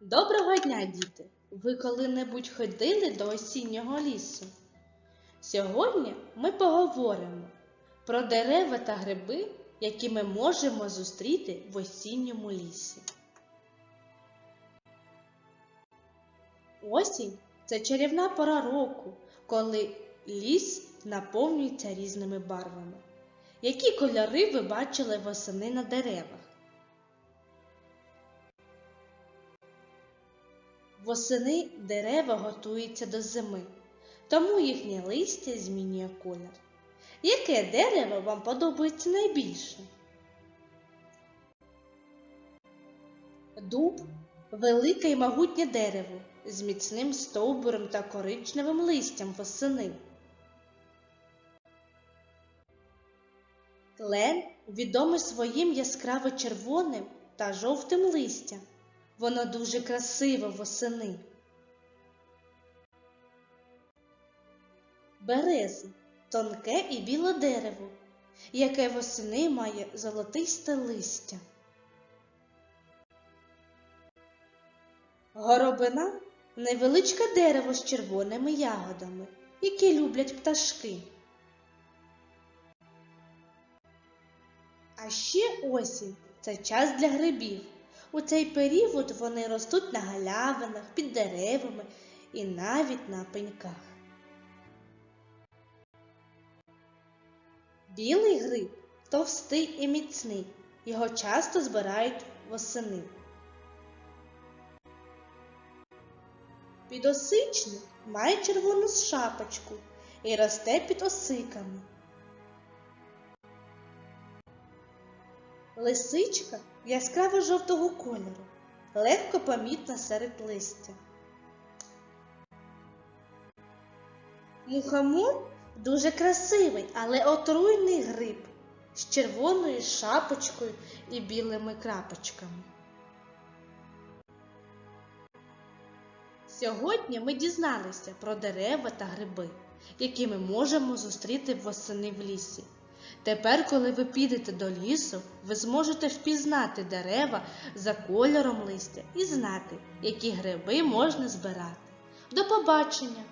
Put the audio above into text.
Доброго дня, діти! Ви коли-небудь ходили до осіннього лісу? Сьогодні ми поговоримо про дерева та гриби, які ми можемо зустріти в осінньому лісі. Осінь це чарівна пора року, коли ліс наповнюється різними барвами. Які кольори ви бачили восени на деревах? Восени дерева готуються до зими, тому їхнє листя змінює колір. Яке дерево вам подобається найбільше? Дуб велике і могутнє дерево з міцним стовбуром та коричневим листям восени. Клен відомий своїм яскраво червоним та жовтим листям. Воно дуже красиве восени. Берези тонке і біле дерево, яке восени має золотисте листя. Горобина невеличке дерево з червоними ягодами, які люблять пташки. А ще осінь це час для грибів. У цей період вони ростуть на галявинах, під деревами і навіть на пеньках. Білий гриб товстий і міцний. Його часто збирають восени. Підосичник має червону шапочку і росте під осиками. Лисичка яскраво жовтого кольору, легко помітна серед листя. Мухомор дуже красивий, але отруйний гриб з червоною шапочкою і білими крапочками. Сьогодні ми дізналися про дерева та гриби, які ми можемо зустріти восени в лісі. Тепер, коли ви підете до лісу, ви зможете впізнати дерева за кольором листя і знати, які гриби можна збирати. До побачення!